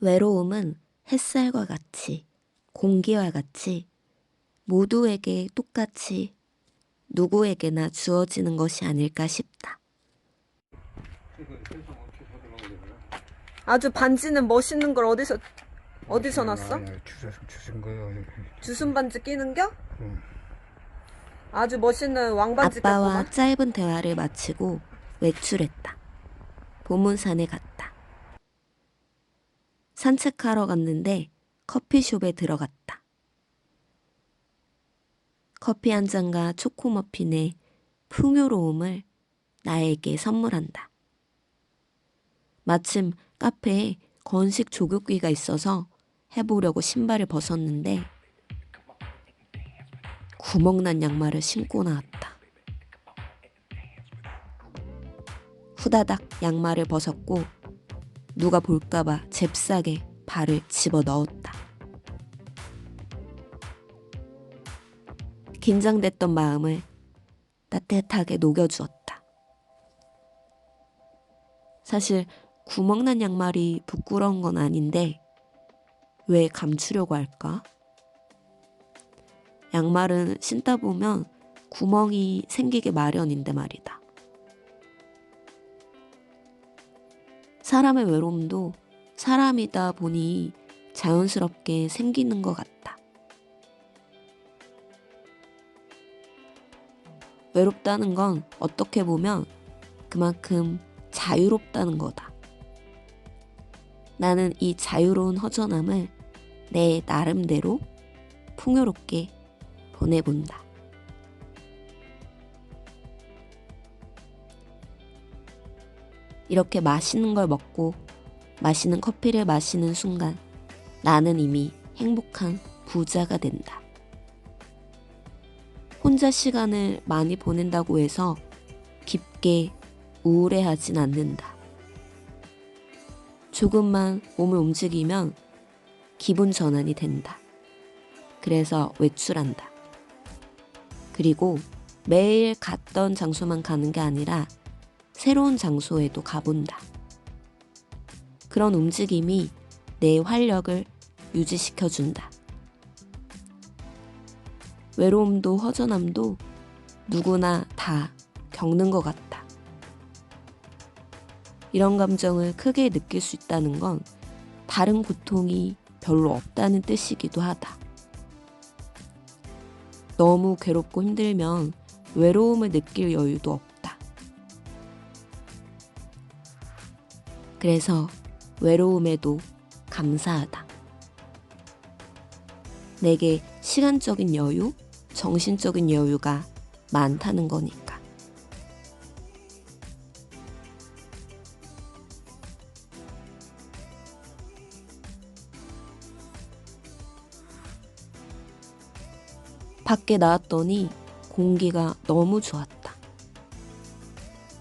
외로움은 햇살과 같이, 공기와 같이 모두에게 똑같이 누구에게나 주어지는 것이 아닐까 싶다. 아주 반지는 멋있는 걸 어디서 어디서 났어? 주신 주신 거요. 주순 반지 끼는 겨? 응. 아주 멋있는 왕반지 아빠와. 짧은 대화를 마치고 외출했다. 보문산에 갔다. 산책하러 갔는데 커피숍에 들어갔다. 커피 한 잔과 초코머핀의 풍요로움을 나에게 선물한다. 마침 카페에 건식 조격기가 있어서 해보려고 신발을 벗었는데 구멍난 양말을 신고 나왔다. 후다닥 양말을 벗었고 누가 볼까봐 잽싸게 발을 집어 넣었다. 긴장됐던 마음을 따뜻하게 녹여주었다. 사실 구멍난 양말이 부끄러운 건 아닌데 왜 감추려고 할까? 양말은 신다 보면 구멍이 생기게 마련인데 말이다. 사람의 외로움도 사람이다 보니 자연스럽게 생기는 것 같다. 외롭다는 건 어떻게 보면 그만큼 자유롭다는 거다. 나는 이 자유로운 허전함을 내 나름대로 풍요롭게 보내본다. 이렇게 맛있는 걸 먹고 맛있는 커피를 마시는 순간 나는 이미 행복한 부자가 된다. 혼자 시간을 많이 보낸다고 해서 깊게 우울해하진 않는다. 조금만 몸을 움직이면 기분 전환이 된다. 그래서 외출한다. 그리고 매일 갔던 장소만 가는 게 아니라 새로운 장소에도 가본다. 그런 움직임이 내 활력을 유지시켜준다. 외로움도 허전함도 누구나 다 겪는 것 같다. 이런 감정을 크게 느낄 수 있다는 건 다른 고통이 별로 없다는 뜻이기도 하다. 너무 괴롭고 힘들면 외로움을 느낄 여유도 없다. 그래서 외로움에도 감사하다. 내게 시간적인 여유, 정신적인 여유가 많다는 거니까. 밖에 나왔더니 공기가 너무 좋았다.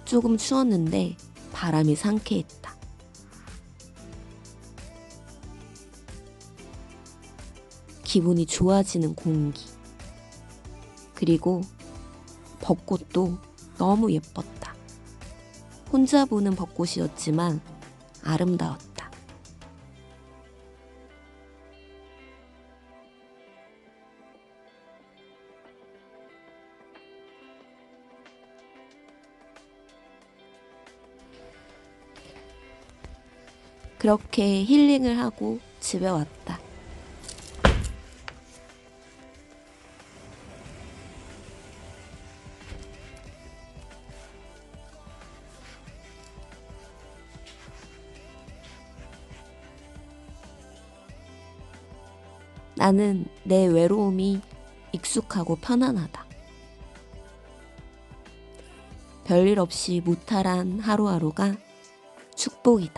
조금 추웠는데 바람이 상쾌했다. 기분이 좋아지는 공기. 그리고 벚꽃도 너무 예뻤다. 혼자 보는 벚꽃이었지만 아름다웠다. 그렇게 힐링을 하고 집에 왔다. 나는 내 외로움이 익숙하고 편안하다. 별일 없이 무탈한 하루하루가 축복이다.